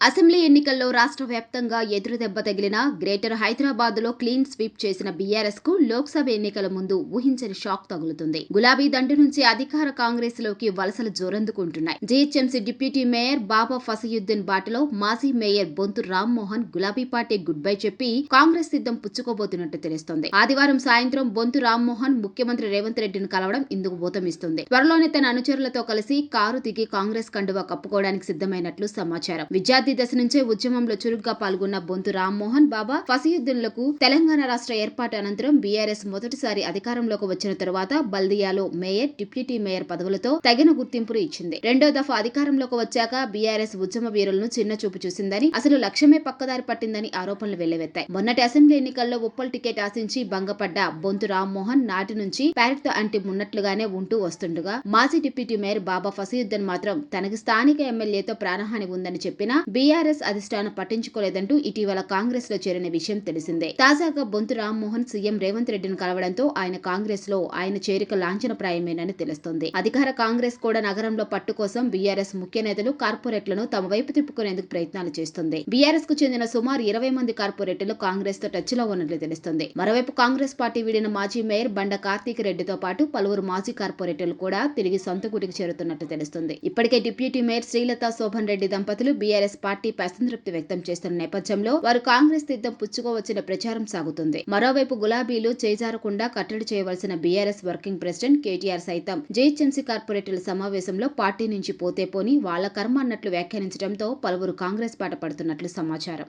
Assembly ఎన్నికల్లో రాష్ట్ర వ్యాప్తంగా ఎదురుదెబ్బ తగిలిన గ్రేటర్ హైదరాబాద్లో క్లీన్ స్వీప్ చేసిన బీఆర్ఎస్కు లోక్సభ ఎన్నికల ముందు ఊహించని షాక్ తగులుతుంది. గులాబీ దండు నుంచి అధికార కాంగ్రెస్లోకి వలసలు జోరందుకుంటున్నాయి. GHMC deputy mayor Baba Fasiuddin బాటలో మాజీ మేయర్ బొంతు రామ్మోహన్ గులాబీ పార్టీ గుడ్ బై చెప్పి కాంగ్రెస్ సిద్ధం పుచ్చుకోబోతున్నట్టు తెలుస్తోంది. ఆదివారం సాయంత్రం బొంతు రామ్మోహన్ ముఖ్యమంత్రి రేవంత్ రెడ్డిని కలవడం ఇందుకు ఊతమిస్తుంది. త్వరలోనే తన అనుచరులతో కలిసి కారు దిగి కాంగ్రెస్ కండువా కప్పుకోవడానికి సిద్ధమైనట్లు సమాచారం. విద్యార్థి దశ నుంచే ఉద్యమంలో చురుగ్గా పాల్గొన్న బొంతు రామ్మోహన్ బాబా ఫసీయుద్దులకు తెలంగాణ రాష్ట్ర ఏర్పాటు అనంతరం బీఆర్ఎస్ మొదటిసారి అధికారంలోకి వచ్చిన తరువాత బల్దియాలో మేయర్ డిప్యూటీ మేయర్ పదవులతో తగిన గుర్తింపును ఇచ్చింది. రెండో దఫా అధికారంలోకి వచ్చాక బీఆర్ఎస్ ఉద్యమ వీరులను చిన్న చూపు చూసిందని అసలు లక్ష్యమే పక్కదారి పట్టిందని ఆరోపణలు వెల్లువెత్తాయి. మొన్నటి అసెంబ్లీ ఎన్నికల్లో ఉప్పల్ టికెట్ ఆశించి భంగపడ్డ బొంతు రామ్మోహన్ నాటి నుంచి ప్యారెట్ అంటి ఉన్నట్లుగానే ఉంటూ వస్తుండగా మాజీ డిప్యూటీ మేయర్ బాబా ఫసీయుద్దన్ మాత్రం తనకి స్థానిక ఎమ్మెల్యేతో ప్రాణహాని ఉందని చెప్పినా బీఆర్ఎస్ అధిష్టానం పట్టించుకోలేదంటూ ఇటీవల కాంగ్రెస్లో చేరిన విషయం తెలిసిందే. తాజాగా బొంతు రామ్మోహన్ సీఎం రేవంత్ రెడ్డిని కలవడంతో ఆయన కాంగ్రెస్లో ఆయన చేరిక లాంఛనప్రాయమేనని తెలుస్తోంది. అధికార కాంగ్రెస్ కూడా నగరంలో పట్టు కోసం బీఆర్ఎస్ ముఖ్య నేతలు కార్పొరేట్లను తమ వైపు తిప్పుకునేందుకు ప్రయత్నాలు చేస్తుంది. బీఆర్ఎస్కు చెందిన సుమారు ఇరవై మంది కార్పొరేటర్లు కాంగ్రెస్తో టచ్లో ఉన్నట్లు తెలుస్తుంది. మరోవైపు కాంగ్రెస్ పార్టీ వీడిన మాజీ మేయర్ బండ కార్తీక్ రెడ్డితో పాటు పలువురు మాజీ కార్పొరేటర్లు కూడా తిరిగి సొంత గుడికి చేరుతున్నట్టు తెలుస్తుంది. ఇప్పటికే డిప్యూటీ మేయర్ శ్రీలత శోభన్ రెడ్డి దంపతులు బీఆర్ఎస్ పార్టీపై అసంతృప్తి వ్యక్తం చేస్తున్న నేపథ్యంలో వారు కాంగ్రెస్ తీర్థం పుచ్చుకోవచ్చిన ప్రచారం సాగుతుంది. మరోవైపు గులాబీలు చేజారకుండా కట్టడి చేయవలసిన బీఆర్ఎస్ వర్కింగ్ ప్రెసిడెంట్ కేటీఆర్ సైతం జీహెచ్ఎంసీ కార్పొరేటర్ల సమావేశంలో పార్టీ నుంచి పోతే పోని వాళ్ళ కర్మ అన్నట్లు వ్యాఖ్యానించడంతో పలువురు కాంగ్రెస్ బాట పడుతున్నట్లు సమాచారం.